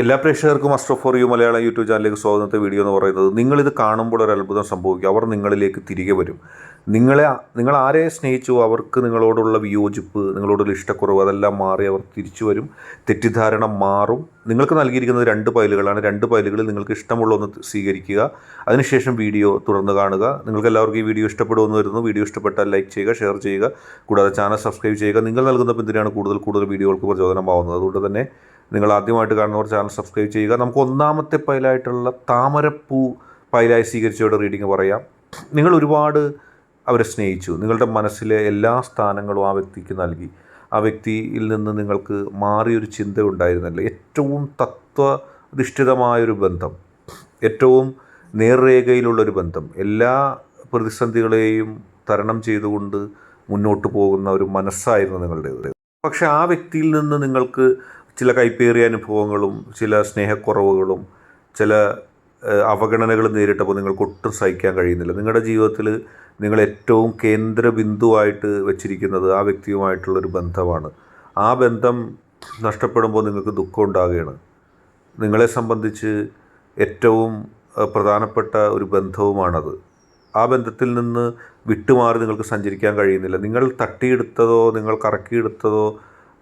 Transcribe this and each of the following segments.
എല്ലാ പ്രേക്ഷകർക്കും astro four you Malayalam YouTube ചാനലിലേക്ക് സ്വാഗതത്തെ വീഡിയോ എന്ന് പറയുന്നത് നിങ്ങളിത് കാണുമ്പോൾ ഒരു അത്ഭുതം സംഭവിക്കും. അവർ നിങ്ങളിലേക്ക് തിരികെ വരും. നിങ്ങളെ നിങ്ങൾ ആരെ സ്നേഹിച്ചു അവർക്ക് നിങ്ങളോടുള്ള വിയോജിപ്പ് നിങ്ങളോടുള്ള ഇഷ്ടക്കുറവ് അതെല്ലാം മാറി അവർ തിരിച്ചു വരും. തെറ്റിദ്ധാരണ മാറും. നിങ്ങൾക്ക് നൽകിയിരിക്കുന്നത് രണ്ട് ഫയലുകളാണ് രണ്ട് ഫയലുകളിൽ നിങ്ങൾക്ക് ഇഷ്ടമുള്ള ഒന്ന് സ്വീകരിക്കുക. അതിനുശേഷം വീഡിയോ തുടർന്ന് കാണുക. നിങ്ങൾക്ക് എല്ലാവർക്കും ഈ വീഡിയോ ഇഷ്ടപ്പെടുമെന്ന് വരുന്നു വീഡിയോ ഇഷ്ടപ്പെട്ടാൽ ലൈക്ക് ചെയ്യുക ഷെയർ ചെയ്യുക. കൂടാതെ ചാനൽ സബ്സ്ക്രൈബ് ചെയ്യുക. നിങ്ങൾ നൽകുന്ന പിന്തുണയാണ് കൂടുതൽ കൂടുതൽ വീഡിയോകൾക്ക് പ്രചോദനമാവുന്നത്. അതുകൊണ്ട് തന്നെ നിങ്ങൾ ആദ്യമായിട്ട് കാണുന്നവർ ചാനൽ സബ്സ്ക്രൈബ് ചെയ്യുക. നമുക്ക് ഒന്നാമത്തെ പൈലായിട്ടുള്ള താമരപ്പൂ പൈലായി സ്വീകരിച്ചവരുടെ റീഡിങ് പറയാം. നിങ്ങൾ ഒരുപാട് അവരെ സ്നേഹിച്ചു. നിങ്ങളുടെ മനസ്സിലെ എല്ലാ സ്ഥാനങ്ങളും ആ വ്യക്തിക്ക് നൽകി. ആ വ്യക്തിയിൽ നിന്ന് നിങ്ങൾക്ക് മാറിയൊരു ചിന്ത ഉണ്ടായിരുന്നില്ല ഏറ്റവും തത്വധിഷ്ഠിതമായൊരു ബന്ധം. ഏറ്റവും നേർരേഖയിലുള്ളൊരു ബന്ധം. എല്ലാ പ്രതിസന്ധികളെയും തരണം ചെയ്തുകൊണ്ട് മുന്നോട്ട് പോകുന്ന ഒരു മനസ്സായിരുന്നു നിങ്ങളുടേത്. പക്ഷേ ആ വ്യക്തിയിൽ നിന്ന് നിങ്ങൾക്ക് ചില കൈപ്പേറിയ അനുഭവങ്ങളും ചില സ്നേഹക്കുറവുകളും ചില അവഗണനകൾ നേരിട്ടപ്പോൾ നിങ്ങൾക്ക് ഒട്ടും സഹിക്കാൻ കഴിയുന്നില്ല. നിങ്ങളുടെ ജീവിതത്തിൽ നിങ്ങൾ ഏറ്റവും കേന്ദ്ര ബിന്ദുവായിട്ട് വെച്ചിരിക്കുന്നത് ആ വ്യക്തിയുമായിട്ടുള്ളൊരു ബന്ധമാണ്. ആ ബന്ധം നഷ്ടപ്പെടുമ്പോൾ നിങ്ങൾക്ക് ദുഃഖം ഉണ്ടാകുകയാണ്. നിങ്ങളെ സംബന്ധിച്ച് ഏറ്റവും പ്രധാനപ്പെട്ട ഒരു ബന്ധവുമാണത്. ആ ബന്ധത്തിൽ നിന്ന് വിട്ടുമാറി നിങ്ങൾക്ക് സഞ്ചരിക്കാൻ കഴിയുന്നില്ല. നിങ്ങൾ തട്ടിയെടുത്തതോ നിങ്ങൾ കറക്കിയെടുത്തതോ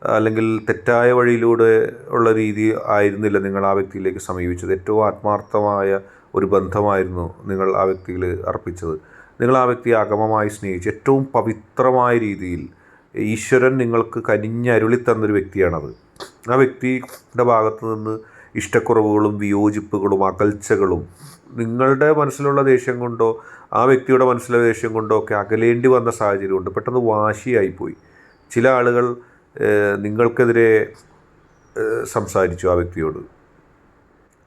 അല്ലെങ്കിൽ തെറ്റായ വഴിയിലൂടെ ഉള്ള രീതി ആയിരുന്നില്ല നിങ്ങൾ ആ വ്യക്തിയിലേക്ക് സമീപിച്ചത്. ഏറ്റവും ആത്മാർത്ഥമായ ഒരു ബന്ധമായിരുന്നു നിങ്ങൾ ആ വ്യക്തിയിൽ അർപ്പിച്ചത്. നിങ്ങൾ ആ വ്യക്തിയെ അഗമമായി സ്നേഹിച്ചു ഏറ്റവും പവിത്രമായ രീതിയിൽ ഈശ്വരൻ നിങ്ങൾക്ക് കനിഞ്ഞരുളി തന്നൊരു വ്യക്തിയാണത്. ആ വ്യക്തിയുടെ ഭാഗത്ത് നിന്ന് ഇഷ്ടക്കുറവുകളും വിയോജിപ്പുകളും അകൽച്ചകളും നിങ്ങളുടെ മനസ്സിലുള്ള ദേഷ്യം കൊണ്ടോ ആ വ്യക്തിയുടെ മനസ്സിലുള്ള ദേഷ്യം കൊണ്ടോ ഒക്കെ അകലേണ്ടി വന്ന സാഹചര്യമുണ്ട് പെട്ടെന്ന് വാശിയായിപ്പോയി. ചില ആളുകൾ നിങ്ങൾക്കെതിരെ സംസാരിച്ചു ആ വ്യക്തിയോട്.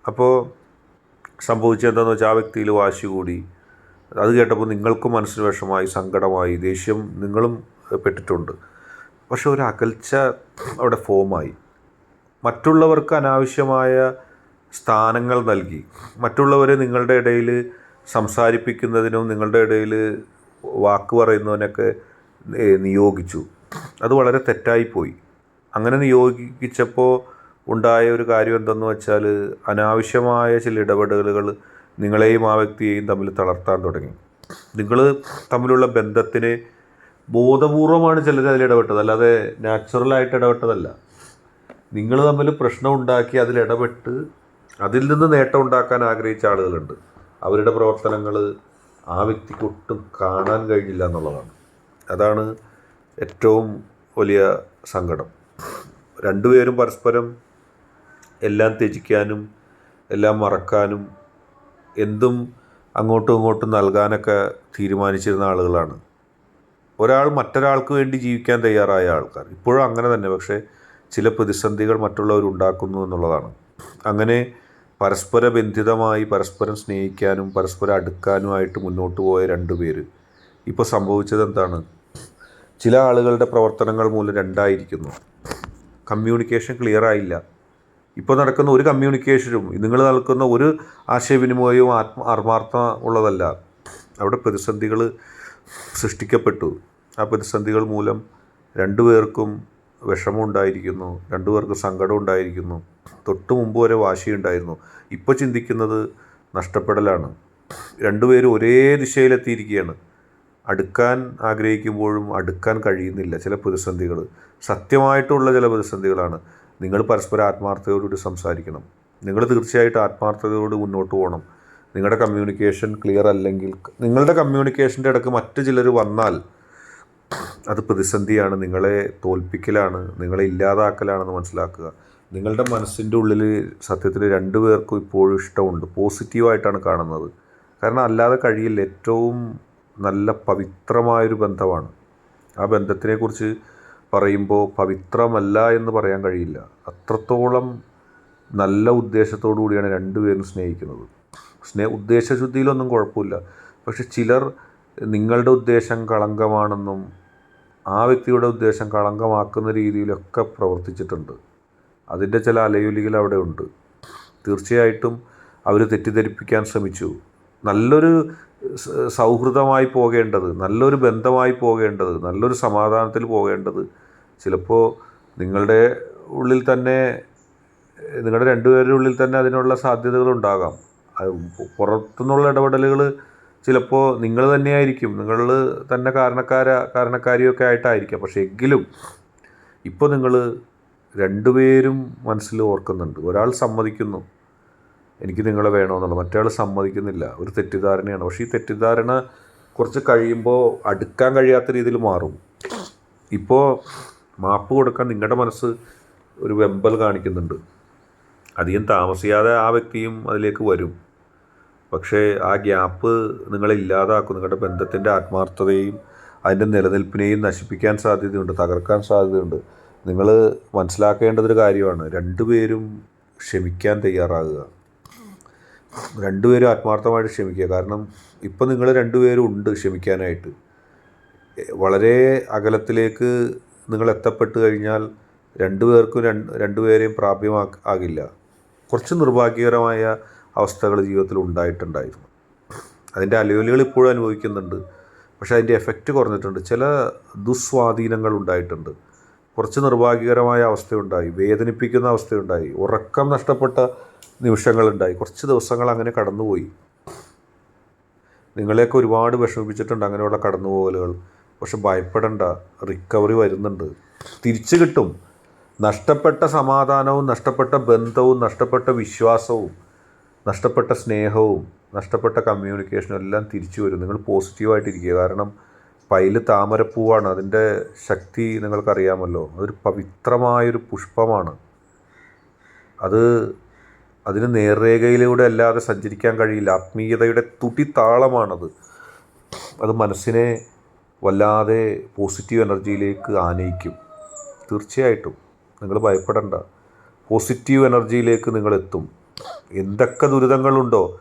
അപ്പോൾ സംഭവിച്ചെന്താണെന്ന് വെച്ചാൽ ആ വ്യക്തിയിൽ വാശി കൂടി. അത് കേട്ടപ്പോൾ നിങ്ങൾക്കും മനസ്സിന് വിഷമായി സങ്കടമായി ദേഷ്യം നിങ്ങളും പെട്ടിട്ടുണ്ട്. പക്ഷെ ഒരു അകൽച്ച അവിടെ ഫോമായി. മറ്റുള്ളവർക്ക് അനാവശ്യമായ സ്ഥാനങ്ങൾ നൽകി. മറ്റുള്ളവരെ നിങ്ങളുടെ ഇടയിൽ സംസാരിപ്പിക്കുന്നതിനും നിങ്ങളുടെ ഇടയിൽ വാക്ക് പറയുന്നതിനൊക്കെ നിയോഗിച്ചു. അത് വളരെ തെറ്റായിപ്പോയി. അങ്ങനെ നിയോഗിച്ചപ്പോൾ ഉണ്ടായ ഒരു കാര്യം എന്തെന്ന് വെച്ചാൽ അനാവശ്യമായ ചില ഇടപെടലുകൾ നിങ്ങളെയും ആ വ്യക്തിയെയും തമ്മിൽ തളർത്താൻ തുടങ്ങി. നിങ്ങൾ തമ്മിലുള്ള ബന്ധത്തിന് ബോധപൂർവമാണ് ചിലർ അതിൽ ഇടപെട്ടത്. അല്ലാതെ നാച്ചുറലായിട്ട് ഇടപെട്ടതല്ല. നിങ്ങൾ തമ്മിൽ പ്രശ്നം ഉണ്ടാക്കി അതിൽ ഇടപെട്ട് അതിൽ നിന്ന് നേട്ടം ഉണ്ടാക്കാൻ ആഗ്രഹിച്ച ആളുകളുണ്ട്. അവരുടെ പ്രവർത്തനങ്ങൾ ആ വ്യക്തിക്ക് ഒട്ടും കാണാൻ കഴിഞ്ഞില്ല എന്നുള്ളതാണ്. അതാണ് ഏറ്റവും വലിയ സങ്കടം. രണ്ടുപേരും പരസ്പരം എല്ലാം ത്യജിക്കാനും എല്ലാം മറക്കാനും എന്തും അങ്ങോട്ടും ഇങ്ങോട്ടും നൽകാനൊക്കെ തീരുമാനിച്ചിരുന്ന ആളുകളാണ്. ഒരാൾ മറ്റൊരാൾക്ക് വേണ്ടി ജീവിക്കാൻ തയ്യാറായ ആൾക്കാർ. ഇപ്പോഴും അങ്ങനെ തന്നെ. പക്ഷേ ചില പ്രതിസന്ധികൾ മറ്റുള്ളവർ ഉണ്ടാക്കുന്നു എന്നുള്ളതാണ്. അങ്ങനെ പരസ്പര ബന്ധിതമായി പരസ്പരം സ്നേഹിക്കാനും പരസ്പരം അടുക്കാനുമായിട്ട് മുന്നോട്ട് പോയ രണ്ടുപേര്. ഇപ്പോൾ സംഭവിച്ചത് എന്താണ്? ചില ആളുകളുടെ പ്രവർത്തനങ്ങൾ മൂലം രണ്ടായിരിക്കുന്നു. കമ്മ്യൂണിക്കേഷൻ ക്ലിയർ ആയില്ല. ഇപ്പോൾ നടക്കുന്ന ഒരു കമ്മ്യൂണിക്കേഷനും നിങ്ങൾ നടക്കുന്ന ഒരു ആശയവിനിമയവും ആത്മ ആത്മാർത്ഥ ഉള്ളതല്ല. അവിടെ പ്രതിസന്ധികൾ സൃഷ്ടിക്കപ്പെട്ടു. ആ പ്രതിസന്ധികൾ മൂലം രണ്ടുപേർക്കും വിഷമം ഉണ്ടായിരിക്കുന്നു. രണ്ടുപേർക്കും സങ്കടം ഉണ്ടായിരിക്കുന്നു. തൊട്ട് മുമ്പ് വരെ വാശിയുണ്ടായിരുന്നു ഇപ്പോൾ ചിന്തിക്കുന്നത് നഷ്ടപ്പെടലാണ്. രണ്ടുപേരും ഒരേ ദിശയിലെത്തിയിരിക്കുകയാണ്. അടുക്കാൻ ആഗ്രഹിക്കുമ്പോഴും അടുക്കാൻ കഴിയുന്നില്ല ചില പ്രതിസന്ധികൾ. സത്യമായിട്ടുള്ള ചില പ്രതിസന്ധികളാണ്. നിങ്ങൾ പരസ്പരം ആത്മാർത്ഥതയോടുകൂടി സംസാരിക്കണം. നിങ്ങൾ തീർച്ചയായിട്ടും ആത്മാർത്ഥതയോട് മുന്നോട്ട് പോകണം. നിങ്ങളുടെ കമ്മ്യൂണിക്കേഷൻ ക്ലിയർ അല്ലെങ്കിൽ നിങ്ങളുടെ കമ്മ്യൂണിക്കേഷന്റെ ഇടയ്ക്ക് മറ്റു ചിലർ വന്നാൽ അത് പ്രതിസന്ധിയാണ്. നിങ്ങളെ തോൽപ്പിക്കലാണ്. നിങ്ങളെ ഇല്ലാതാക്കലാണെന്ന് മനസ്സിലാക്കുക. നിങ്ങളുടെ മനസ്സിന്റെ ഉള്ളിൽ സത്യത്തിൽ രണ്ടു പേർക്കും ഇപ്പോഴും ഇഷ്ടമുണ്ട്. പോസിറ്റീവായിട്ടാണ് കാണുന്നത്. കാരണം അല്ലാതെ കഴിയില്ല. ഏറ്റവും നല്ല പവിത്രമായൊരു ബന്ധമാണ്. ആ ബന്ധത്തിനെക്കുറിച്ച് പറയുമ്പോൾ പവിത്രമല്ല എന്ന് പറയാൻ കഴിയില്ല. അത്രത്തോളം നല്ല ഉദ്ദേശത്തോടു കൂടിയാണ് രണ്ടുപേരും സ്നേഹിക്കുന്നത്. സ്നേഹ ഉദ്ദേശശുദ്ധിയിലൊന്നും കുഴപ്പമില്ല. പക്ഷെ ചിലർ നിങ്ങളുടെ ഉദ്ദേശം കളങ്കമാണെന്നും ആ വ്യക്തിയുടെ ഉദ്ദേശം കളങ്കമാക്കുന്ന രീതിയിലൊക്കെ പ്രവർത്തിച്ചിട്ടുണ്ട്. അതിന്റെ ചില അലയൊലികൾ അവിടെ ഉണ്ട് തീർച്ചയായിട്ടും അവർ തെറ്റിദ്ധരിപ്പിക്കാൻ ശ്രമിച്ചു. നല്ലൊരു സൗഹൃദമായി പോകേണ്ടത് നല്ലൊരു ബന്ധമായി പോകേണ്ടത് നല്ലൊരു സമാധാനത്തിൽ പോകേണ്ടത്. ചിലപ്പോൾ നിങ്ങളുടെ ഉള്ളിൽ തന്നെ നിങ്ങളുടെ രണ്ടുപേരുടെ ഉള്ളിൽ തന്നെ അതിനുള്ള സാധ്യതകളുണ്ടാകാം പുറത്തുനിന്നുള്ള ഇടപെടലുകൾ ചിലപ്പോൾ നിങ്ങൾ തന്നെയായിരിക്കും നിങ്ങൾ തന്നെ കാരണക്കാര കാരണക്കാരിയൊക്കെ ആയിട്ടായിരിക്കാം. പക്ഷേ എങ്കിലും ഇപ്പോൾ നിങ്ങൾ രണ്ടുപേരും മനസ്സിൽ ഓർക്കുന്നുണ്ട്. ഒരാൾ സമ്മതിക്കുന്നു എനിക്ക് നിങ്ങളെ വേണമെന്നുള്ളത്. മറ്റേ സമ്മതിക്കുന്നില്ല. ഒരു തെറ്റിദ്ധാരണയാണ്. പക്ഷേ ഈ തെറ്റിദ്ധാരണ കുറച്ച് കഴിയുമ്പോൾ അടുക്കാൻ കഴിയാത്ത രീതിയിൽ മാറും. ഇപ്പോൾ മാപ്പ് കൊടുക്കാൻ നിങ്ങളുടെ മനസ്സ് ഒരു വെമ്പൽ കാണിക്കുന്നുണ്ട്. അധികം താമസിയാതെ ആ വ്യക്തിയും അതിലേക്ക് വരും. പക്ഷേ ആ ഗ്യാപ്പ് നിങ്ങളെ ഇല്ലാതാക്കും. നിങ്ങളുടെ ബന്ധത്തിന്റെ ആത്മാർത്ഥതയും അതിന്റെ നിലനിൽപ്പിനെയും നശിപ്പിക്കാൻ സാധ്യതയുണ്ട് തകർക്കാൻ സാധ്യതയുണ്ട്. നിങ്ങൾ മനസ്സിലാക്കേണ്ടതൊരു കാര്യമാണ്. രണ്ടുപേരും ക്ഷമിക്കാൻ തയ്യാറാകുക. രണ്ടുപേരും ആത്മാർത്ഥമായിട്ട് ക്ഷമിക്കുക. കാരണം ഇപ്പം നിങ്ങൾ രണ്ടുപേരും ഉണ്ട് ക്ഷമിക്കാനായിട്ട്. വളരെ അകലത്തിലേക്ക് നിങ്ങൾ എത്തപ്പെട്ട് കഴിഞ്ഞാൽ രണ്ടുപേർക്കും രണ്ട് രണ്ടുപേരെയും പ്രാപ്യമാ ആകില്ല. കുറച്ച് നിർഭാഗ്യകരമായ അവസ്ഥകൾ ജീവിതത്തിൽ ഉണ്ടായിട്ടുണ്ടായിരുന്നു. അതിന്റെ അലവലികൾ ഇപ്പോഴും അനുഭവിക്കുന്നുണ്ട്. പക്ഷേ അതിന്റെ എഫക്റ്റ് കുറഞ്ഞിട്ടുണ്ട്. ചില ദുസ്വാധീനങ്ങൾ ഉണ്ടായിട്ടുണ്ട്. കുറച്ച് നിർഭാഗ്യകരമായ അവസ്ഥയുണ്ടായി. വേദനിപ്പിക്കുന്ന അവസ്ഥയുണ്ടായി. ഉറക്കം നഷ്ടപ്പെട്ട നിമിഷങ്ങളുണ്ടായി. കുറച്ച് ദിവസങ്ങൾ അങ്ങനെ കടന്നുപോയി. നിങ്ങളെയൊക്കെ ഒരുപാട് വിഷമിപ്പിച്ചിട്ടുണ്ട് അങ്ങനെയുള്ള കടന്നുപോകലുകൾ. പക്ഷെ ഭയപ്പെടേണ്ട റിക്കവറി വരുന്നുണ്ട്. തിരിച്ചു കിട്ടും. നഷ്ടപ്പെട്ട സമാധാനവും നഷ്ടപ്പെട്ട ബന്ധവും നഷ്ടപ്പെട്ട വിശ്വാസവും നഷ്ടപ്പെട്ട സ്നേഹവും നഷ്ടപ്പെട്ട കമ്മ്യൂണിക്കേഷനും എല്ലാം തിരിച്ചു വരും. നിങ്ങൾ പോസിറ്റീവായിട്ടിരിക്കുക കാരണം പൈൽ താമരപ്പൂവാണ്. അതിന്റെ ശക്തി നിങ്ങൾക്കറിയാമല്ലോ. അതൊരു പവിത്രമായൊരു പുഷ്പമാണ്. അത് അതിന് നേർരേഖയിലൂടെ അല്ലാതെ സഞ്ചരിക്കാൻ കഴിയില്ല. ആത്മീയതയുടെ തുടിത്താളമാണത് അത് മനസ്സിനെ വല്ലാതെ പോസിറ്റീവ് എനർജിയിലേക്ക് ആനയിക്കും. തീർച്ചയായിട്ടും. നിങ്ങൾ ഭയപ്പെടേണ്ട. പോസിറ്റീവ് എനർജിയിലേക്ക് നിങ്ങൾ എത്തും എന്തൊക്കെ ദുരിതങ്ങളുണ്ടോ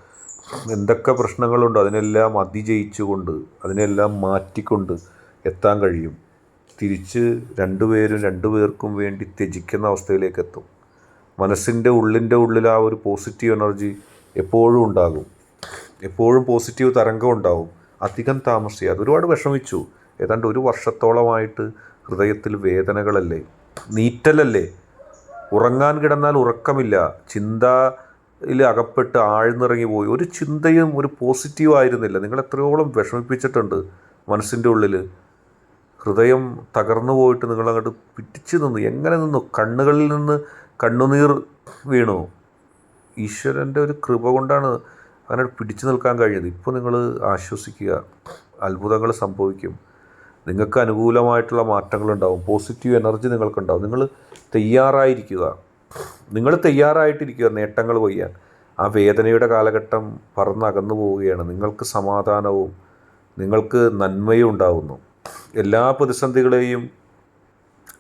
എന്തൊക്കെ പ്രശ്നങ്ങളുണ്ടോ അതിനെല്ലാം അതിജയിച്ചുകൊണ്ട് അതിനെല്ലാം മാറ്റിക്കൊണ്ട് എത്താൻ കഴിയും. തിരിച്ച് രണ്ടുപേരും രണ്ടുപേർക്കും വേണ്ടി ത്യജിക്കുന്ന അവസ്ഥയിലേക്ക് എത്തും. മനസ്സിന്റെ ഉള്ളിന്റെ ഉള്ളിൽ ആ ഒരു പോസിറ്റീവ് എനർജി എപ്പോഴും ഉണ്ടാകും. എപ്പോഴും പോസിറ്റീവ് തരംഗം ഉണ്ടാവും. അധികം താമസിയാതെ ഒരുപാട് വിഷമിച്ചു. ഏതാണ്ട് ഒരു വർഷത്തോളമായിട്ട് ഹൃദയത്തിൽ വേദനകളല്ലേ? നീറ്റലല്ലേ? ഉറങ്ങാൻ കിടന്നാൽ ഉറക്കമില്ല. ചിന്തയിൽ അകപ്പെട്ട് ആഴ്ന്നിറങ്ങി പോയി. ഒരു ചിന്തയും ഒരു പോസിറ്റീവ് ആയിരുന്നില്ല. നിങ്ങൾ എത്രയോളം വിഷമിപ്പിച്ചിട്ടുണ്ട് മനസ്സിന്റെ ഉള്ളിൽ. ഹൃദയം തകർന്നു പോയിട്ട് നിങ്ങളങ്ങോട്ട് പിടിച്ചു നിന്നു. എങ്ങനെ നിന്നു? കണ്ണുകളിൽ നിന്ന് കണ്ണുനീർ വീണു. ഈശ്വരന്റെ ഒരു കൃപ കൊണ്ടാണ് അങ്ങനെ പിടിച്ചു നിൽക്കാൻ കഴിയുന്നത്. ഇപ്പോൾ നിങ്ങൾ ആശ്വസിക്കുക. അത്ഭുതങ്ങൾ സംഭവിക്കും. നിങ്ങൾക്ക് അനുകൂലമായിട്ടുള്ള മാറ്റങ്ങളുണ്ടാവും പോസിറ്റീവ് എനർജി നിങ്ങൾക്കുണ്ടാവും നിങ്ങൾ തയ്യാറായിരിക്കുക. നിങ്ങൾ തയ്യാറായിട്ടിരിക്കുക നേട്ടങ്ങൾ കൊയ്യാൻ. ആ വേദനയുടെ കാലഘട്ടം പറന്നകന്നു പോവുകയാണ്. നിങ്ങൾക്ക് സമാധാനവും നിങ്ങൾക്ക് നന്മയും ഉണ്ടാവുന്നു. എല്ലാ പ്രതിസന്ധികളെയും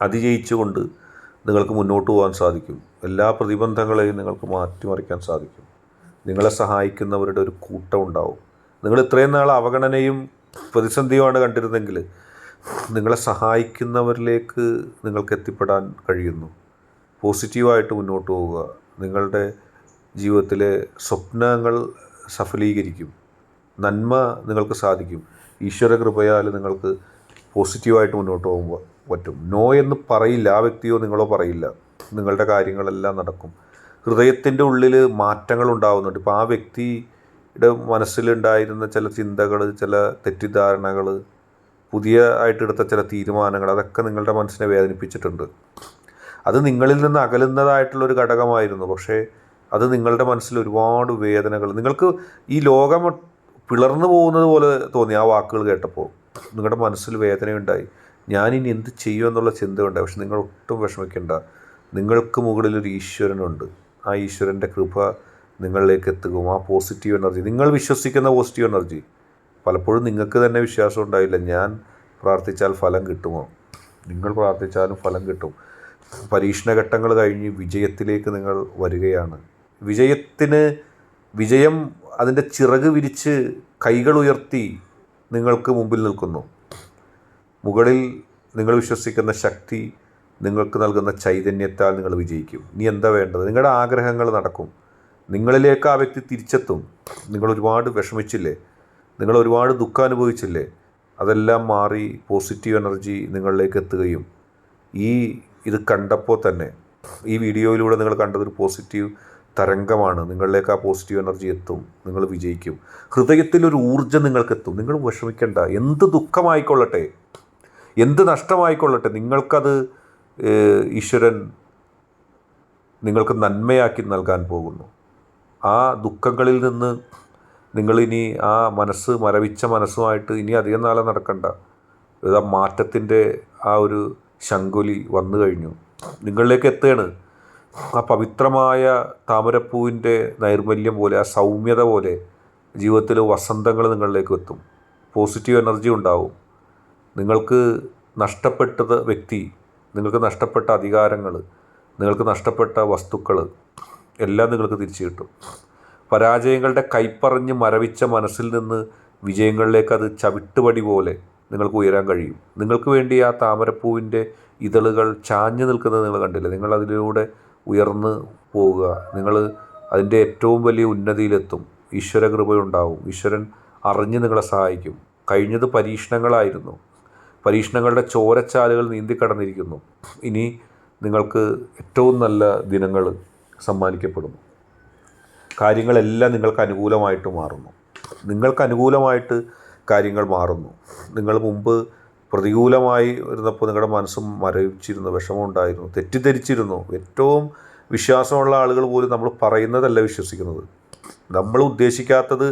അതിജയിച്ചുകൊണ്ട് നിങ്ങൾക്ക് മുന്നോട്ട് പോകാൻ സാധിക്കും. എല്ലാ പ്രതിബന്ധങ്ങളെയും നിങ്ങൾക്ക് മാറ്റിമറിക്കാൻ സാധിക്കും. നിങ്ങളെ സഹായിക്കുന്നവരുടെ ഒരു കൂട്ടം ഉണ്ടാവും. നിങ്ങൾ ഇത്രയും നാൾ അവഗണനയും പ്രതിസന്ധിയുമാണ് കണ്ടിരുന്നെങ്കിൽ നിങ്ങളെ സഹായിക്കുന്നവരിലേക്ക് നിങ്ങൾക്ക് എത്തിപ്പെടാൻ കഴിയുന്നു. പോസിറ്റീവായിട്ട് മുന്നോട്ട് പോവുക. നിങ്ങളുടെ ജീവിതത്തിലെ സ്വപ്നങ്ങൾ സഫലീകരിക്കും. നന്മ നിങ്ങൾക്ക് സാധിക്കും. ഈശ്വര കൃപയാൽ നിങ്ങൾക്ക് പോസിറ്റീവായിട്ട് മുന്നോട്ട് പോകുമ്പോൾ. പറ്റും. നോ എന്ന് പറയില്ല ആ വ്യക്തിയോ നിങ്ങളോ പറയില്ല. നിങ്ങളുടെ കാര്യങ്ങളെല്ലാം നടക്കും. ഹൃദയത്തിന്റെ ഉള്ളിൽ മാറ്റങ്ങൾ ഉണ്ടാകുന്നുണ്ട് ഇപ്പോൾ ആ വ്യക്തിയുടെ മനസ്സിലുണ്ടായിരുന്ന ചില ചിന്തകൾ ചില തെറ്റിദ്ധാരണകൾ പുതിയ ആയിട്ടെടുത്ത ചില തീരുമാനങ്ങൾ അതൊക്കെ നിങ്ങളുടെ മനസ്സിനെ വേദനിപ്പിച്ചിട്ടുണ്ട്. അത് നിങ്ങളിൽ നിന്ന് അകലുന്നതായിട്ടുള്ളൊരു ഘടകമായിരുന്നു. പക്ഷേ അത് നിങ്ങളുടെ മനസ്സിൽ ഒരുപാട് വേദനകൾ നിങ്ങൾക്ക് ഈ ലോകം പിളർന്നു പോകുന്നത് പോലെ തോന്നി ആ വാക്കുകൾ കേട്ടപ്പോൾ. നിങ്ങളുടെ മനസ്സിൽ വേദനയുണ്ടായി. ഞാനിനി എന്ത് ചിന്ത ഉണ്ട് പക്ഷെ നിങ്ങൾ ഒട്ടും വിഷമിക്കേണ്ട. നിങ്ങൾക്ക് മുകളിൽ ഒരു ഈശ്വരനുണ്ട്. ആ ഈശ്വരന്റെ കൃപ നിങ്ങളിലേക്ക് എത്തുകയും ആ പോസിറ്റീവ് എനർജി നിങ്ങൾ വിശ്വസിക്കുന്ന പോസിറ്റീവ് എനർജി പലപ്പോഴും നിങ്ങൾക്ക് തന്നെ വിശ്വാസം ഉണ്ടായില്ല. ഞാൻ പ്രാർത്ഥിച്ചാൽ ഫലം കിട്ടുമോ? നിങ്ങൾ പ്രാർത്ഥിച്ചാലും ഫലം കിട്ടും. പരീക്ഷണഘട്ടങ്ങൾ കഴിഞ്ഞ് വിജയത്തിലേക്ക് നിങ്ങൾ വരികയാണ്. വിജയത്തിന് വിജയം അതിന്റെ ചിറക് വിരിച്ച് കൈകൾ ഉയർത്തി നിങ്ങൾക്ക് മുമ്പിൽ നിൽക്കുന്നു. മുകളിൽ നിങ്ങൾ വിശ്വസിക്കുന്ന ശക്തി നിങ്ങൾക്ക് നൽകുന്ന ചൈതന്യത്താൽ നിങ്ങൾ വിജയിക്കും. ഇനി എന്താ വേണ്ടത്? നിങ്ങളുടെ ആഗ്രഹങ്ങൾ നടക്കും. നിങ്ങളിലേക്ക് ആ വ്യക്തി തിരിച്ചെത്തും. നിങ്ങൾ ഒരുപാട് വിഷമിച്ചില്ലേ? നിങ്ങൾ ഒരുപാട് ദുഃഖം അനുഭവിച്ചില്ലേ? അതെല്ലാം മാറി പോസിറ്റീവ് എനർജി നിങ്ങളിലേക്ക് എത്തുകയും ഈ ഇത് കണ്ടപ്പോൾ തന്നെ ഈ വീഡിയോയിലൂടെ നിങ്ങൾ കണ്ടതൊരു പോസിറ്റീവ് തരംഗമാണ്. നിങ്ങളിലേക്ക് ആ പോസിറ്റീവ് എനർജി എത്തും. നിങ്ങൾ വിജയിക്കും. ഹൃദയത്തിലൊരു ഊർജം നിങ്ങൾക്കെത്തും. നിങ്ങൾ വിഷമിക്കേണ്ട. എന്ത് ദുഃഖമായിക്കൊള്ളട്ടെ? എന്ത് നഷ്ടമായിക്കൊള്ളട്ടെ? നിങ്ങൾക്കത് ഈശ്വരൻ നിങ്ങൾക്ക് നന്മയാക്കി നൽകാൻ പോകുന്നു. ആ ദുഃഖങ്ങളിൽ നിന്ന് നിങ്ങളിനി ആ മനസ്സ് മരവിച്ച മനസ്സുമായിട്ട് ഇനി അധികം നാളെ നടക്കണ്ട. ആ മാറ്റത്തിന്റെ ആ ഒരു ശങ്കുലി വന്നു കഴിഞ്ഞു. നിങ്ങളിലേക്ക് എത്തുകയാണ്. ആ പവിത്രമായ താമരപ്പൂവിന്റെ നൈർമല്യം പോലെ ആ സൗമ്യത പോലെ ജീവിതത്തിലെ വസന്തങ്ങൾ നിങ്ങളിലേക്ക് എത്തും. പോസിറ്റീവ് എനർജി ഉണ്ടാവും. നിങ്ങൾക്ക് നഷ്ടപ്പെട്ടത് വ്യക്തി നിങ്ങൾക്ക് നഷ്ടപ്പെട്ട അധികാരങ്ങൾ നിങ്ങൾക്ക് നഷ്ടപ്പെട്ട വസ്തുക്കൾ എല്ലാം നിങ്ങൾക്ക് തിരിച്ചു കിട്ടും. പരാജയങ്ങളുടെ കൈപ്പറഞ്ഞ് മരവിച്ച മനസ്സിൽ നിന്ന് വിജയങ്ങളിലേക്ക് അത് ചവിട്ടുപടി പോലെ നിങ്ങൾക്ക് ഉയരാൻ കഴിയും. നിങ്ങൾക്ക് വേണ്ടി ആ താമരപ്പൂവിന്റെ ഇതളുകൾ ചാഞ്ഞു നിൽക്കുന്നത് നിങ്ങൾ കണ്ടില്ല? നിങ്ങൾ അതിലൂടെ ഉയർന്ന് പോവുക. നിങ്ങൾ അതിന്റെ ഏറ്റവും വലിയ ഉന്നതിയിലെത്തും. ഈശ്വര കൃപയുണ്ടാവും ഈശ്വരൻ അറിഞ്ഞ് നിങ്ങളെ സഹായിക്കും. കഴിഞ്ഞത് പരീക്ഷണങ്ങളായിരുന്നു. പരീക്ഷണങ്ങളുടെ ചോരച്ചാലുകൾ നീന്തിക്കടന്നിരിക്കുന്നു. ഇനി നിങ്ങൾക്ക് ഏറ്റവും നല്ല ദിനങ്ങൾ സമ്മാനിക്കപ്പെടുന്നു. കാര്യങ്ങളെല്ലാം നിങ്ങൾക്ക് അനുകൂലമായിട്ട് മാറുന്നു. നിങ്ങൾക്ക് അനുകൂലമായിട്ട് കാര്യങ്ങൾ മാറുന്നു. നിങ്ങൾ മുമ്പ് പ്രതികൂലമായി വരുന്നപ്പോൾ നിങ്ങളുടെ മനസ്സും മരവിച്ചിരുന്നു വിഷമമുണ്ടായിരുന്നു തെറ്റിദ്ധരിച്ചിരുന്നു. ഏറ്റവും വിശ്വാസമുള്ള ആളുകൾ പോലും നമ്മൾ പറയുന്നതല്ല വിശ്വസിക്കുന്നത്. നമ്മൾ ഉദ്ദേശിക്കാത്തത്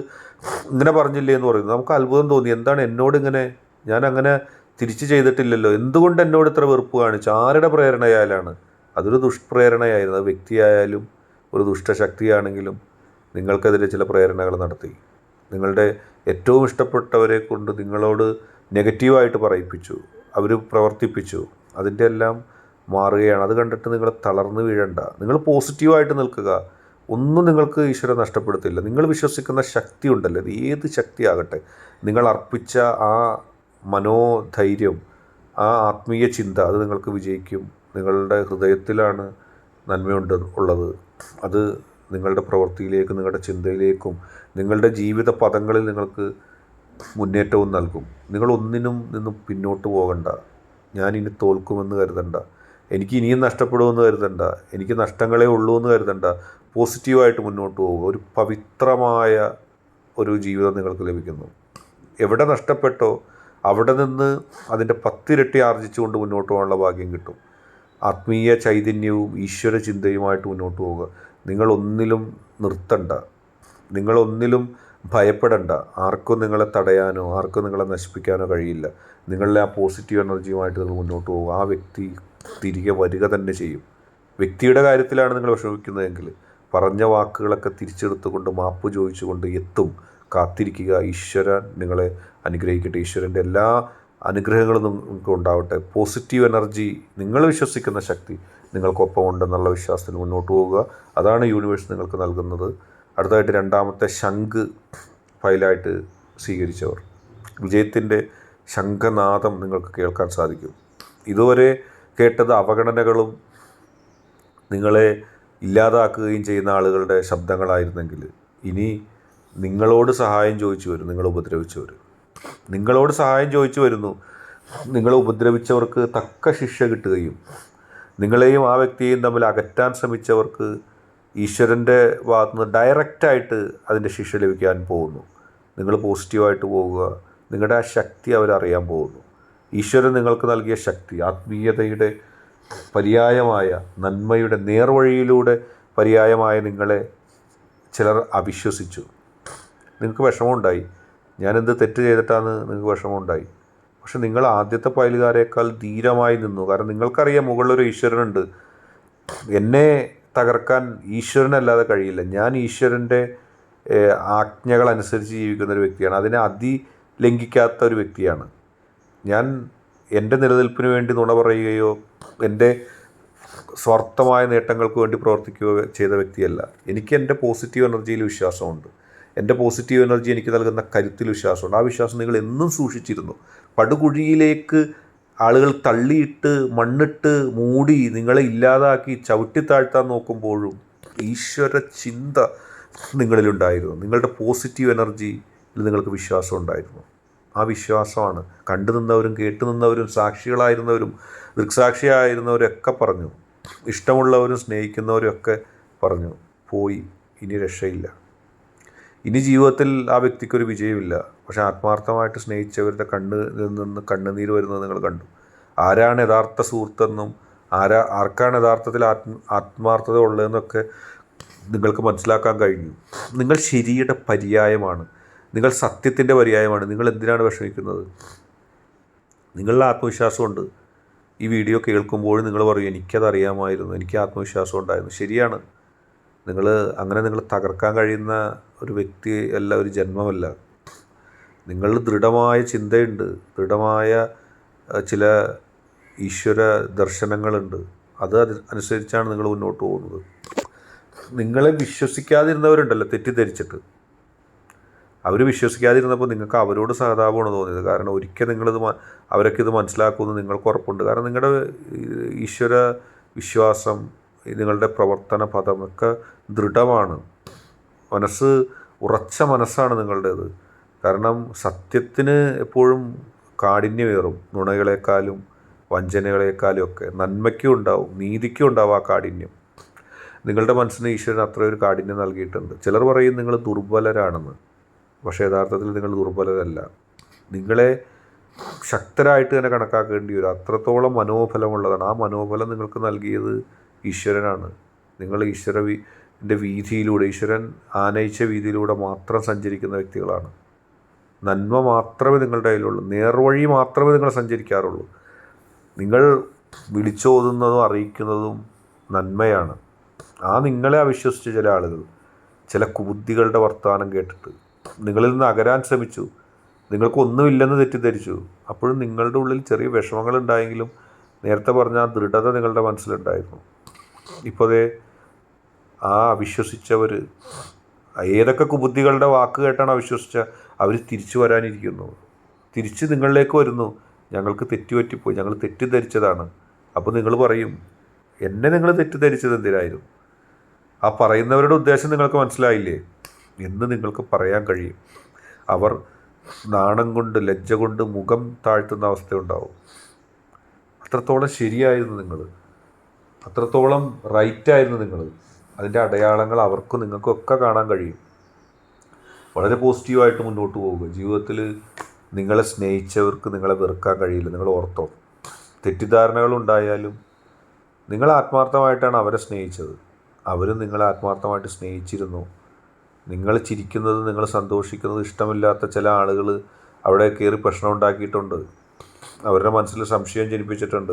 ഇങ്ങനെ പറഞ്ഞില്ലേ എന്ന് പറയുന്നു. നമുക്ക് അത്ഭുതം തോന്നി. എന്താണ് എന്നോട് ഇങ്ങനെ? ഞാൻ അങ്ങനെ തിരിച്ചു ചെയ്തിട്ടില്ലല്ലോ. എന്തുകൊണ്ട് എന്നോട് ഇത്ര വെറുപ്പ് കാണിച്ചു? ആരുടെ പ്രേരണയാലാണ്? അതൊരു ദുഷ്പ്രേരണയായിരുന്നു. അത് വ്യക്തിയായാലും ഒരു ദുഷ്ടശക്തിയാണെങ്കിലും നിങ്ങൾക്കെതിരെ ചില പ്രേരണകൾ നടത്തി. നിങ്ങളുടെ ഏറ്റവും ഇഷ്ടപ്പെട്ടവരെ കൊണ്ട് നിങ്ങളോട് നെഗറ്റീവായിട്ട് പറയിപ്പിച്ചു. അവർ പ്രവർത്തിപ്പിച്ചു. അതിന്റെ എല്ലാം മാറുകയാണ്. അത് കണ്ടിട്ട് നിങ്ങൾ തളർന്നു വീഴണ്ട. നിങ്ങൾ പോസിറ്റീവായിട്ട് നിൽക്കുക. ഒന്നും നിങ്ങൾക്ക് ഈശ്വരൻ നഷ്ടപ്പെടുത്തില്ല. നിങ്ങൾ വിശ്വസിക്കുന്ന ശക്തി ഉണ്ടല്ലോ ഏത് ശക്തിയാകട്ടെ? നിങ്ങൾ അർപ്പിച്ച ആ മനോധൈര്യം ആ ആത്മീയ ചിന്ത അത് നിങ്ങൾക്ക് വിജയിക്കും. നിങ്ങളുടെ ഹൃദയത്തിലാണ് നന്മയുണ്ട് ഉള്ളത്. അത് നിങ്ങളുടെ പ്രവൃത്തിയിലേക്കും നിങ്ങളുടെ ചിന്തയിലേക്കും നിങ്ങളുടെ ജീവിത പദങ്ങളിൽ നിങ്ങൾക്ക് മുന്നേറ്റവും നൽകും. നിങ്ങൾ ഒന്നിനും നിന്നും പിന്നോട്ട് പോകണ്ട. ഞാൻ ഞാനിനി തോൽക്കുമെന്ന് കരുതണ്ട. എനിക്ക് ഇനിയും നഷ്ടപ്പെടുമെന്ന് കരുതണ്ട. എനിക്ക് നഷ്ടങ്ങളേ ഉള്ളൂ എന്ന് കരുതണ്ട. പോസിറ്റീവായിട്ട് മുന്നോട്ട് പോകുക. ഒരു പവിത്രമായ ഒരു ജീവിതം നിങ്ങൾക്ക് ലഭിക്കുന്നു. എവിടെ നഷ്ടപ്പെട്ടോ അവിടെ നിന്ന് അതിന്റെ പത്തിരട്ടി ആർജിച്ചുകൊണ്ട് മുന്നോട്ട് പോകാനുള്ള ഭാഗ്യം കിട്ടും. ആത്മീയ ചൈതന്യവും ഈശ്വര ചിന്തയുമായിട്ട് മുന്നോട്ട് പോവുക. നിങ്ങളൊന്നിലും നിർത്തണ്ട. നിങ്ങളൊന്നിലും ഭയപ്പെടണ്ട. ആർക്കും നിങ്ങളെ തടയാനോ ആർക്കും നിങ്ങളെ നശിപ്പിക്കാനോ കഴിയില്ല. നിങ്ങളുടെ ആ പോസിറ്റീവ് എനർജിയുമായിട്ട് നിങ്ങൾ മുന്നോട്ട് പോകുക ആ വ്യക്തി തിരികെ വരിക തന്നെ ചെയ്യും. വ്യക്തിയുടെ കാര്യത്തിലാണ് നിങ്ങൾ വിഷമിക്കുന്നതെങ്കിൽ പറഞ്ഞ വാക്കുകളൊക്കെ തിരിച്ചെടുത്തുകൊണ്ട് മാപ്പ് ചോദിച്ചുകൊണ്ട് എത്തും. കാത്തിരിക്കുക. ഈശ്വരൻ നിങ്ങളെ അനുഗ്രഹിക്കട്ടെ. ഈശ്വരന്റെ എല്ലാ അനുഗ്രഹങ്ങളും നിങ്ങൾക്ക് ഉണ്ടാവട്ടെ. പോസിറ്റീവ് എനർജി നിങ്ങൾ വിശ്വസിക്കുന്ന ശക്തി നിങ്ങൾക്കൊപ്പം ഉണ്ടെന്നുള്ള വിശ്വാസത്തിൽ മുന്നോട്ട് പോവുക അതാണ് യൂണിവേഴ്സ് നിങ്ങൾക്ക് നൽകുന്നത്. അടുത്തതായിട്ട് രണ്ടാമത്തെ ശംഖ് ഫയലായിട്ട് സ്വീകരിച്ചവർ. വിജയത്തിന്റെ ശംഖനാദം നിങ്ങൾക്ക് കേൾക്കാൻ സാധിക്കും. ഇതുവരെ കേട്ടത് അവഗണനകളും നിങ്ങളെ ഇല്ലാതാക്കുകയും ചെയ്യുന്ന ആളുകളുടെ ശബ്ദങ്ങളായിരുന്നെങ്കിൽ ഇനി നിങ്ങളോട് സഹായം ചോദിച്ചു വരും നിങ്ങൾ ഉപദ്രവിച്ചവർ. നിങ്ങളോട് സഹായം ചോദിച്ചു വരുന്നു നിങ്ങളെ ഉപദ്രവിച്ചവർക്ക് തക്ക ശിക്ഷ കിട്ടുകയും നിങ്ങളെയും ആ വ്യക്തിയെയും തമ്മിൽ അകറ്റാൻ ശ്രമിച്ചവർക്ക് ഈശ്വരന്റെ ഭാഗത്തുനിന്ന് ഡയറക്റ്റായിട്ട് അതിന്റെ ശിക്ഷ ലഭിക്കാൻ പോകുന്നു. നിങ്ങൾ പോസിറ്റീവായിട്ട് പോവുക നിങ്ങളുടെ ആ ശക്തി അവരറിയാൻ പോകുന്നു. ഈശ്വരൻ നിങ്ങൾക്ക് നൽകിയ ശക്തി ആത്മീയതയുടെ പര്യായമായ നന്മയുടെ നേർവഴിയിലൂടെ പര്യായമായ നിങ്ങളെ ചിലർ അവിശ്വസിച്ചു. നിങ്ങൾക്ക് വിഷമമുണ്ടായി. ഞാനെന്ത് തെറ്റ് ചെയ്തിട്ടാണ് നിങ്ങൾക്ക് വിഷമമുണ്ടായി? പക്ഷെ നിങ്ങൾ ആദ്യത്തെ പൈലുകാരേക്കാൾ ധീരമായി നിന്നു. കാരണം നിങ്ങൾക്കറിയാം മുകളിലൊരു ഈശ്വരനുണ്ട്. എന്നെ തകർക്കാൻ ഈശ്വരനല്ലാതെ കഴിയില്ല. ഞാൻ ഈശ്വരന്റെ ആജ്ഞകൾ അനുസരിച്ച് ജീവിക്കുന്ന ഒരു വ്യക്തിയാണ്. അതിനെ അതി ലംഘിക്കാത്ത ഒരു വ്യക്തിയാണ്. ഞാൻ എന്റെ നിലനിൽപ്പിന് വേണ്ടി നുണ പറയുകയോ എന്റെ സ്വാർത്ഥമായ നേട്ടങ്ങൾക്ക് വേണ്ടി പ്രവർത്തിക്കുകയോ ചെയ്ത വ്യക്തിയല്ല. എനിക്ക് എന്റെ പോസിറ്റീവ് എനർജിയിൽ വിശ്വാസമുണ്ട്. എന്റെ പോസിറ്റീവ് എനർജി എനിക്ക് നൽകുന്ന കരുത്തിൽ വിശ്വാസമുണ്ട്. ആ വിശ്വാസം നിങ്ങൾ എന്നും സൂക്ഷിച്ചിരുന്നു. പടുകുഴിയിലേക്ക് ആളുകൾ തള്ളിയിട്ട് മണ്ണിട്ട് മൂടി നിങ്ങളെ ഇല്ലാതാക്കി ചവിട്ടിത്താഴ്ത്താൻ നോക്കുമ്പോഴും ഈശ്വര ചിന്ത നിങ്ങളിലുണ്ടായിരുന്നു. നിങ്ങളുടെ പോസിറ്റീവ് എനർജിയിൽ നിങ്ങൾക്ക് വിശ്വാസം ഉണ്ടായിരുന്നു. ആ വിശ്വാസമാണ്. കണ്ടു നിന്നവരും കേട്ടു നിന്നവരും സാക്ഷികളായിരുന്നവരും ദൃക്സാക്ഷിയായിരുന്നവരൊക്കെ പറഞ്ഞു. ഇഷ്ടമുള്ളവരും സ്നേഹിക്കുന്നവരും ഒക്കെ പറഞ്ഞു. പോയി. ഇനി രക്ഷയില്ല. ഇനി ജീവിതത്തിൽ ആ വ്യക്തിക്കൊരു വിജയമില്ല. പക്ഷെ ആത്മാർത്ഥമായിട്ട് സ്നേഹിച്ചവരുടെ കണ്ണ് നിന്ന് കണ്ണുനീര് വരുന്നത് നിങ്ങൾ കണ്ടു. ആരാണ് യഥാർത്ഥ സുഹൃത്തെന്നും ആരാ ആർക്കാണ് യഥാർത്ഥത്തിൽ ആത്മ ആത്മാർത്ഥത ഉള്ളതെന്നൊക്കെ നിങ്ങൾക്ക് മനസ്സിലാക്കാൻ കഴിഞ്ഞു. നിങ്ങൾ ശരിയുടെ പര്യായമാണ്. നിങ്ങൾ സത്യത്തിന്റെ പര്യായമാണ്. നിങ്ങൾ എന്തിനാണ് വിഷമിക്കുന്നത്? നിങ്ങളുടെ ആത്മവിശ്വാസമുണ്ട്. ഈ വീഡിയോ കേൾക്കുമ്പോൾ നിങ്ങൾ പറയും എനിക്കത് അറിയാമായിരുന്നു എനിക്ക് ആത്മവിശ്വാസം ഉണ്ടായിരുന്നു. ശരിയാണ്. നിങ്ങൾ അങ്ങനെ നിങ്ങൾ തകർക്കാൻ കഴിയുന്ന ഒരു വ്യക്തി അല്ല ഒരു ജന്മമല്ല. നിങ്ങളിൽ ദൃഢമായ ചിന്തയുണ്ട്. ദൃഢമായ ചില ഈശ്വര ദർശനങ്ങളുണ്ട്. അത് അനുസരിച്ചാണ് നിങ്ങൾ മുന്നോട്ട് പോകുന്നത്. നിങ്ങളെ വിശ്വസിക്കാതിരുന്നവരുണ്ടല്ലോ തെറ്റിദ്ധരിച്ചിട്ട്. അവർ വിശ്വസിക്കാതിരുന്നപ്പോൾ നിങ്ങൾക്ക് അവരോട് സഹതാപമാണ് തോന്നിയത്. കാരണം ഒരിക്കൽ നിങ്ങളിത് അവരൊക്കെ ഇത് മനസ്സിലാക്കുമെന്ന് നിങ്ങൾക്ക് ഉറപ്പുണ്ട് കാരണം നിങ്ങളുടെ ഈശ്വര വിശ്വാസം നിങ്ങളുടെ പ്രവർത്തന പദമൊക്കെ ദൃഢമാണ്. മനസ്സ് ഉറച്ച മനസ്സാണ് നിങ്ങളുടേത്. കാരണം സത്യത്തിന് എപ്പോഴും കാഠിന്യമേറും. നുണകളെക്കാളും വഞ്ചനകളെക്കാളും ഒക്കെ നന്മയ്ക്കും ഉണ്ടാവും നീതിക്കും ഉണ്ടാവും ആ കാഠിന്യം. നിങ്ങളുടെ മനസ്സിന് ഈശ്വരൻ അത്രയൊരു കാഠിന്യം നൽകിയിട്ടുണ്ട്. ചിലർ പറയും നിങ്ങൾ ദുർബലരാണെന്ന്. പക്ഷേ യഥാർത്ഥത്തിൽ നിങ്ങൾ ദുർബലരല്ല. നിങ്ങളെ ശക്തരായിട്ട് തന്നെ കണക്കാക്കേണ്ടി വരും. അത്രത്തോളം മനോബലമുള്ളതാണ്. ആ മനോബലം നിങ്ങൾക്ക് നൽകിയത് ഈശ്വരനാണ്. നിങ്ങൾ ഈശ്വര വിന്റെ വീതിയിലൂടെ ഈശ്വരൻ ആനയിച്ച വീതിയിലൂടെ മാത്രം സഞ്ചരിക്കുന്ന വ്യക്തികളാണ്. നന്മ മാത്രമേ നിങ്ങളുടെ കയ്യിലുള്ളൂ. നേർവഴി മാത്രമേ നിങ്ങൾ സഞ്ചരിക്കാറുള്ളൂ. നിങ്ങൾ വിളിച്ചോതുന്നതും അറിയിക്കുന്നതും നന്മയാണ്. ആ നിങ്ങളെ അവിശ്വസിച്ച ചില ആളുകൾ ചില കുബുദ്ധികളുടെ വർത്തമാനം കേട്ടിട്ട് നിങ്ങളിൽ നിന്ന് അകരാൻ ശ്രമിച്ചു. നിങ്ങൾക്കൊന്നുമില്ലെന്ന് തെറ്റിദ്ധരിച്ചു. അപ്പോഴും നിങ്ങളുടെ ഉള്ളിൽ ചെറിയ വിഷമങ്ങൾ ഉണ്ടായെങ്കിലും നേരത്തെ പറഞ്ഞ ആ ദൃഢത നിങ്ങളുടെ മനസ്സിലുണ്ടായിരുന്നു. ഇപ്പോൾ ആ അവിശ്വസിച്ചവർ ഏതൊക്കെ കുബുദ്ധികളുടെ വാക്ക് കേട്ടാണ് അവിശ്വസിച്ച അവർ തിരിച്ചു വരാനിരിക്കുന്നു. തിരിച്ച് നിങ്ങളിലേക്ക് വരുന്നു. ഞങ്ങൾക്ക് തെറ്റുപറ്റിപ്പോയി. ഞങ്ങൾ തെറ്റിദ്ധരിച്ചതാണ്. അപ്പോൾ നിങ്ങൾ പറയും എന്നെ നിങ്ങൾ തെറ്റിദ്ധരിച്ചത് എന്തിനായിരുന്നു? ആ പറയുന്നവരുടെ ഉദ്ദേശം നിങ്ങൾക്ക് മനസ്സിലായില്ലേ? എന്ന് നിങ്ങൾക്ക് പറയാൻ കഴിയും. അവർ നാണം കൊണ്ട് ലജ്ജ കൊണ്ട് മുഖം താഴ്ത്തുന്ന അവസ്ഥയുണ്ടാവും. അത്രത്തോളം ശരിയായിരുന്നു നിങ്ങൾ അത്രത്തോളം റൈറ്റായിരുന്നു നിങ്ങൾ അതിന്റെ അടയാളങ്ങൾ അവർക്കും നിങ്ങൾക്കൊക്കെ കാണാൻ കഴിയും. വളരെ പോസിറ്റീവായിട്ട് മുന്നോട്ട് പോവുക. ജീവിതത്തിൽ നിങ്ങളെ സ്നേഹിച്ചവർക്ക് നിങ്ങളെ വെറുക്കാൻ കഴിയില്ല. നിങ്ങൾ ഓർത്തോ. തെറ്റിദ്ധാരണകളുണ്ടായാലും നിങ്ങൾ ആത്മാർത്ഥമായിട്ടാണ് അവരെ സ്നേഹിച്ചത്. അവരും നിങ്ങളെ ആത്മാർത്ഥമായിട്ട് സ്നേഹിച്ചിരുന്നു. നിങ്ങൾ ചിരിക്കുന്നത് നിങ്ങൾ സന്തോഷിക്കുന്നത് ഇഷ്ടമില്ലാത്ത ചില ആളുകൾ അവിടെ കയറി പ്രശ്നം ഉണ്ടാക്കിയിട്ടുണ്ട്. അവരുടെ മനസ്സിൽ സംശയം ജനിപ്പിച്ചിട്ടുണ്ട്.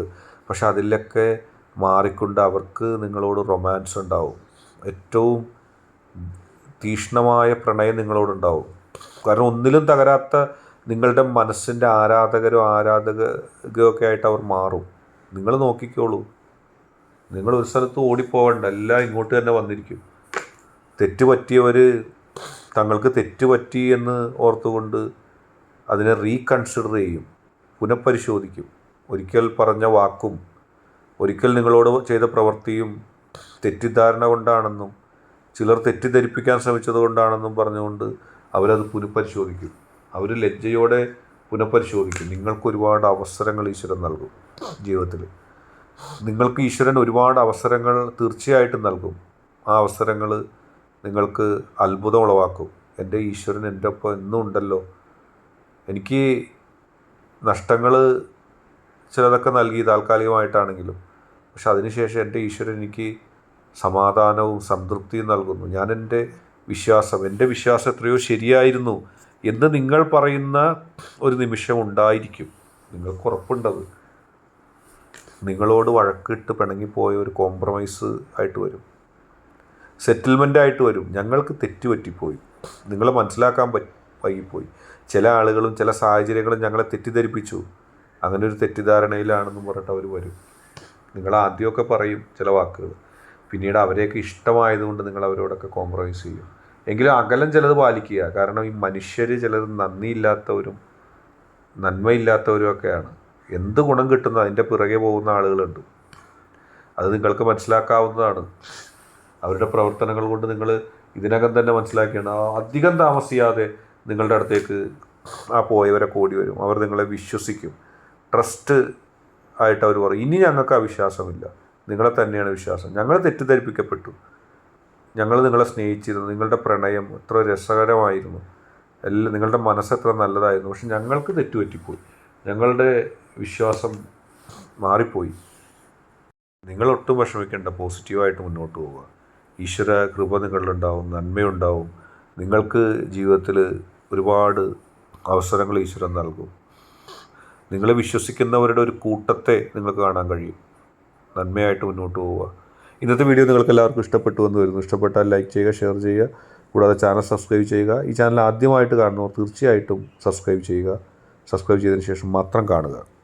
പക്ഷെ അതിലൊക്കെ മാറിക്കൊണ്ട് അവർക്ക് നിങ്ങളോട് റൊമാൻസ് ഉണ്ടാവും. ഏറ്റവും തീഷ്ണമായ പ്രണയം നിങ്ങളോടുണ്ടാവും. കാരണം ഒന്നിലും തകരാത്ത നിങ്ങളുടെ മനസ്സിന്റെ ആരാധകരോ ആരാധകരോ ഒക്കെ ആയിട്ട് അവർ മാറും. നിങ്ങൾ നോക്കിക്കോളൂ. നിങ്ങൾ ഒരു സ്ഥലത്ത് ഓടിപ്പോകണ്ട. എല്ലാം ഇങ്ങോട്ട് തന്നെ വന്നിരിക്കും. തെറ്റ് പറ്റിയവർ തങ്ങൾക്ക് തെറ്റ് പറ്റി എന്ന് ഓർത്തുകൊണ്ട് അതിനെ റീകൺസിഡർ ചെയ്യും. പുനഃപരിശോധിക്കും. ഒരിക്കൽ പറഞ്ഞ വാക്കും ഒരിക്കൽ നിങ്ങളോട് ചെയ്ത പ്രവൃത്തിയും തെറ്റിദ്ധാരണ കൊണ്ടാണെന്നും ചിലർ തെറ്റിദ്ധരിപ്പിക്കാൻ ശ്രമിച്ചത് കൊണ്ടാണെന്നും പറഞ്ഞുകൊണ്ട് അവരത് പുനഃപരിശോധിക്കും. അവർ ലജ്ജയോടെ പുനഃപരിശോധിക്കും. നിങ്ങൾക്ക് ഒരുപാട് അവസരങ്ങൾ ഈശ്വരൻ നൽകും ജീവിതത്തിൽ നിങ്ങൾക്ക് ഈശ്വരൻ ഒരുപാട് അവസരങ്ങൾ തീർച്ചയായിട്ടും നൽകും. ആ അവസരങ്ങൾ നിങ്ങൾക്ക് അത്ഭുതം ഉളവാക്കും. എന്റെ ഈശ്വരൻ എന്റെ ഒപ്പം എന്നും ഉണ്ടല്ലോ. എനിക്ക് നഷ്ടങ്ങൾ ചിലതൊക്കെ നൽകി താൽക്കാലികമായിട്ടാണെങ്കിലും പക്ഷെ അതിനുശേഷം എന്റെ ഈശ്വരൻ എനിക്ക് സമാധാനവും സംതൃപ്തിയും നൽകുന്നു. ഞാൻ എന്റെ വിശ്വാസം എന്റെ വിശ്വാസം എത്രയോ ശരിയായിരുന്നു എന്ന് നിങ്ങൾ പറയുന്ന ഒരു നിമിഷം ഉണ്ടായിരിക്കും. നിങ്ങൾക്ക് ഉറപ്പുണ്ടത്. നിങ്ങളോട് വഴക്കിട്ട് പിണങ്ങിപ്പോയ ഒരു കോംപ്രമൈസ് ആയിട്ട് വരും. സെറ്റിൽമെന്റ് ആയിട്ട് വരും. ഞങ്ങൾക്ക് തെറ്റുപറ്റിപ്പോയി. നിങ്ങളെ മനസ്സിലാക്കാൻ വൈകിപ്പോയി. ചില ആളുകളും ചില സാഹചര്യങ്ങളും ഞങ്ങളെ തെറ്റിദ്ധരിപ്പിച്ചു. അങ്ങനെ ഒരു തെറ്റിദ്ധാരണയിലാണെന്നും പറഞ്ഞിട്ട് അവർ വരും. നിങ്ങൾ ആദ്യമൊക്കെ പറയും ചില വാക്കുകൾ. പിന്നീട് അവരെയൊക്കെ ഇഷ്ടമായതുകൊണ്ട് നിങ്ങൾ അവരോടൊക്കെ കോംപ്രമൈസ് ചെയ്യും. എങ്കിലും അകലം ചിലത് പാലിക്കുക. കാരണം ഈ മനുഷ്യർ ചിലത് നന്ദിയില്ലാത്തവരും നന്മയില്ലാത്തവരും ഒക്കെയാണ് എന്ത് ഗുണം കിട്ടുന്നു അതിന്റെ പിറകെ പോകുന്ന ആളുകളുണ്ട്. അത് നിങ്ങൾക്ക് മനസ്സിലാക്കാവുന്നതാണ്. അവരുടെ പ്രവർത്തനങ്ങൾ കൊണ്ട് നിങ്ങൾ ഇതിനകം തന്നെ മനസ്സിലാക്കിയാണ്. അധികം താമസിയാതെ നിങ്ങളുടെ അടുത്തേക്ക് ആ പോയവരെ കൂടി വരും. അവർ നിങ്ങളെ വിശ്വസിക്കും. ട്രസ്റ്റ് ആയിട്ട് അവർ പറയും. ഇനി ഞങ്ങൾക്ക് ആ വിശ്വാസമില്ല. നിങ്ങളെ തന്നെയാണ് വിശ്വാസം. ഞങ്ങൾ തെറ്റിദ്ധരിപ്പിക്കപ്പെട്ടു. ഞങ്ങൾ നിങ്ങളെ സ്നേഹിച്ചിരുന്നു. നിങ്ങളുടെ പ്രണയം എത്ര രസകരമായിരുന്നു. എല്ലാം നിങ്ങളുടെ മനസ്സ് എത്ര നല്ലതായിരുന്നു. പക്ഷെ ഞങ്ങൾക്ക് തെറ്റുപറ്റിപ്പോയി. ഞങ്ങളുടെ വിശ്വാസം മാറിപ്പോയി. നിങ്ങളൊട്ടും വിഷമിക്കേണ്ട. പോസിറ്റീവായിട്ട് മുന്നോട്ട് പോവുക. ഈശ്വര കൃപ നിങ്ങളിലുണ്ടാവും. നന്മയുണ്ടാവും. നിങ്ങൾക്ക് ജീവിതത്തിൽ ഒരുപാട് അവസരങ്ങൾ ഈശ്വരൻ നൽകും. നിങ്ങളെ വിശ്വസിക്കുന്നവരുടെ ഒരു കൂട്ടത്തെ നിങ്ങൾക്ക് കാണാൻ കഴിയും. നന്മയായിട്ട് മുന്നോട്ട് പോവുക. ഇന്നത്തെ വീഡിയോ നിങ്ങൾക്ക് എല്ലാവർക്കും ഇഷ്ടപ്പെട്ടു എന്ന് വരുന്നു. ഇഷ്ടപ്പെട്ടാൽ ലൈക്ക് ചെയ്യുക ഷെയർ ചെയ്യുക. കൂടാതെ ചാനൽ സബ്സ്ക്രൈബ് ചെയ്യുക. ഈ ചാനൽ ആദ്യമായിട്ട് കാണുന്നവർ തീർച്ചയായിട്ടും സബ്സ്ക്രൈബ് ചെയ്യുക. സബ്സ്ക്രൈബ് ചെയ്തതിന് ശേഷം മാത്രം കാണുക.